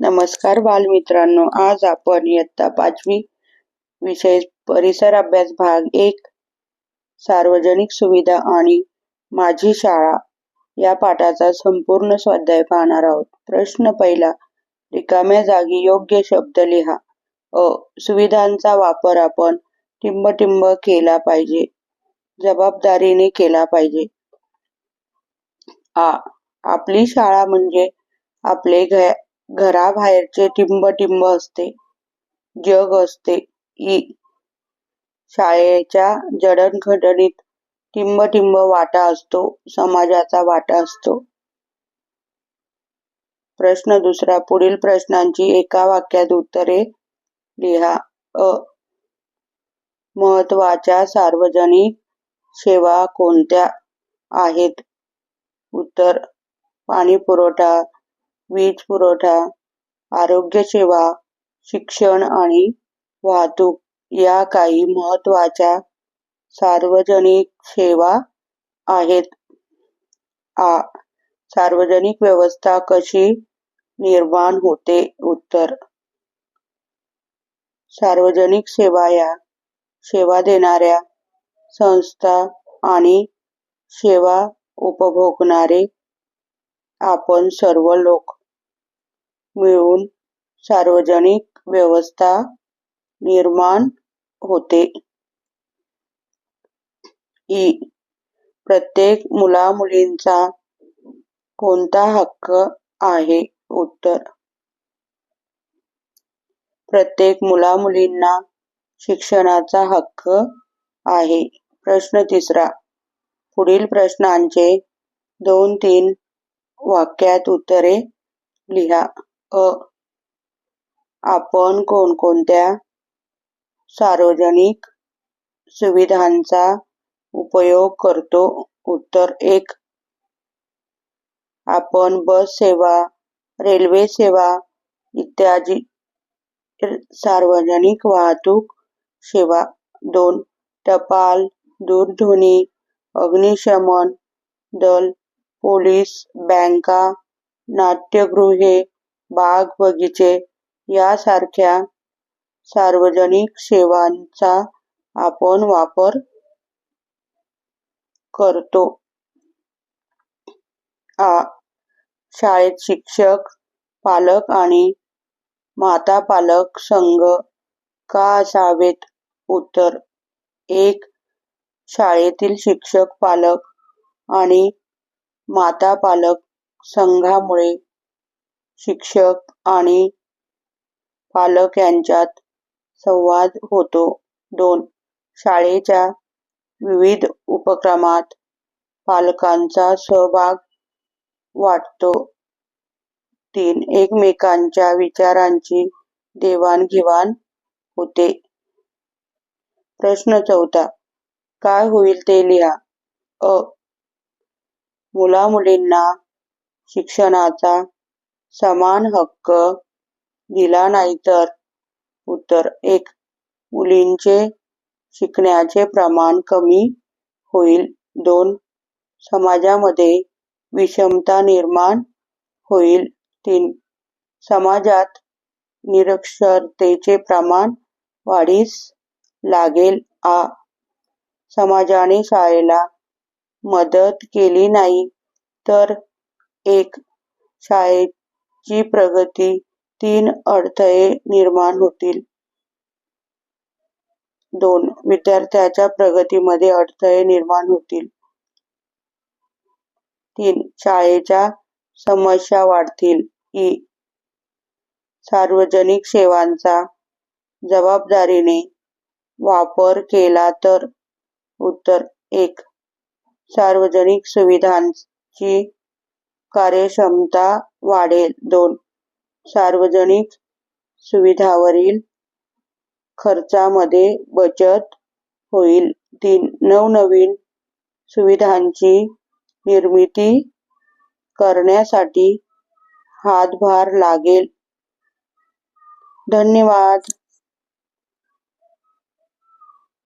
नमस्कार बालमित्रांनो आज आपण इयत्ता पाचवी विषय परिसर अभ्यास भाग एक सार्वजनिक सुविधा आणि माझी शाळा या पाठाचा संपूर्ण स्वाध्याय पाहणार आहोत. प्रश्न पहिला रिकाम्या जागी योग्य शब्द लिहा. अ सुविधांचा वापर आपण टिंबटिंब केला पाहिजे जबाबदारीने केला पाहिजे. आ आपली शाळा म्हणजे आपले घ घराबाहेरचे टिंबटिंब असते जग असते. ई शाळेच्या जडणघडणीत टिंबटिंब वाटा असतो समाजाचा वाटा असतो. प्रश्न दुसरा पुढील प्रश्नांची एका वाक्यात उत्तरे लिहा. अ. महत्त्वाच्या सार्वजनिक सेवा कोणत्या आहेत? उत्तर पाणी पुरवठा वीज पुरवठा आरोग्य सेवा शिक्षण आणि वाहतूक या काही महत्त्वाच्या सार्वजनिक सेवा आहेत. आ सार्वजनिक व्यवस्था कशी निर्माण होते? उत्तर. सार्वजनिक सेवा या सेवा देणाऱ्या संस्था आणि सेवा उपभोगणारे आपण सर्व लोक मिळून सार्वजनिक व्यवस्था निर्माण होते. ई. प्रत्येक मुलामुलींचा कोणता हक्क आहे? उत्तर. प्रत्येक मुलामुलींना शिक्षणाचा हक्क आहे. प्रश्न तिसरा. पुढील प्रश्नांचे दोन तीन वाक्यात उत्तरे लिहा. आपण कोणकोणत्या सार्वजनिक सुविधांचा उपयोग करतो? उत्तर एक आपण बस सेवा रेल्वे सेवा इत्यादी सार्वजनिक वाहतूक सेवा. दोन टपाल दूरध्वनी अग्निशमन दल पोलीस बँका नाट्यगृहे बाग बगीचे यासारख्या सार्वजनिक सेवांचा आपण वापर करतो. आ शाळेत शिक्षक पालक आणि माता पालक संघ का असावेत? उत्तर एक शाळेतील शिक्षक पालक आणि माता पालक संघामुळे शिक्षक आणि पालक यांच्यात संवाद होतो. दोन शाळेच्या विविध उपक्रमात पालकांचा सहभाग वाटतो तीन एकमेकांच्या विचारांची देवाणघेवाण होते. प्रश्न चौथा काय होईल ते लिहा. अ मुलामुलींना शिक्षणाचा समान हक्क दिला नाही तर उत्तर. एक मुलींचे शिकण्याचे प्रमाण कमी होईल. दोन समाजामध्ये विषमता निर्माण होईल. तीन समाजात निरक्षरतेचे प्रमाण वाढीस लागेल. आ समाजाने शाळेला मदत केली नाही तर एक शाळेत ची प्रगती तीन अडथळे निर्माण होतील. दोन विद्यार्थ्याच्या प्रगतीमध्ये अडथळे निर्माण होतील. तीन शाळेच्या समस्या वाढतील. ई सार्वजनिक सेवांचा जबाबदारीने वापर केला तर. उत्तर एक सार्वजनिक सुविधांची कार्यक्षमता वाढेल. दोन सार्वजनिक सुविधावरील खर्चामध्ये बचत होईल. तीन नवनवीन सुविधांची निर्मिती करण्यासाठी हातभार लागेल. धन्यवाद.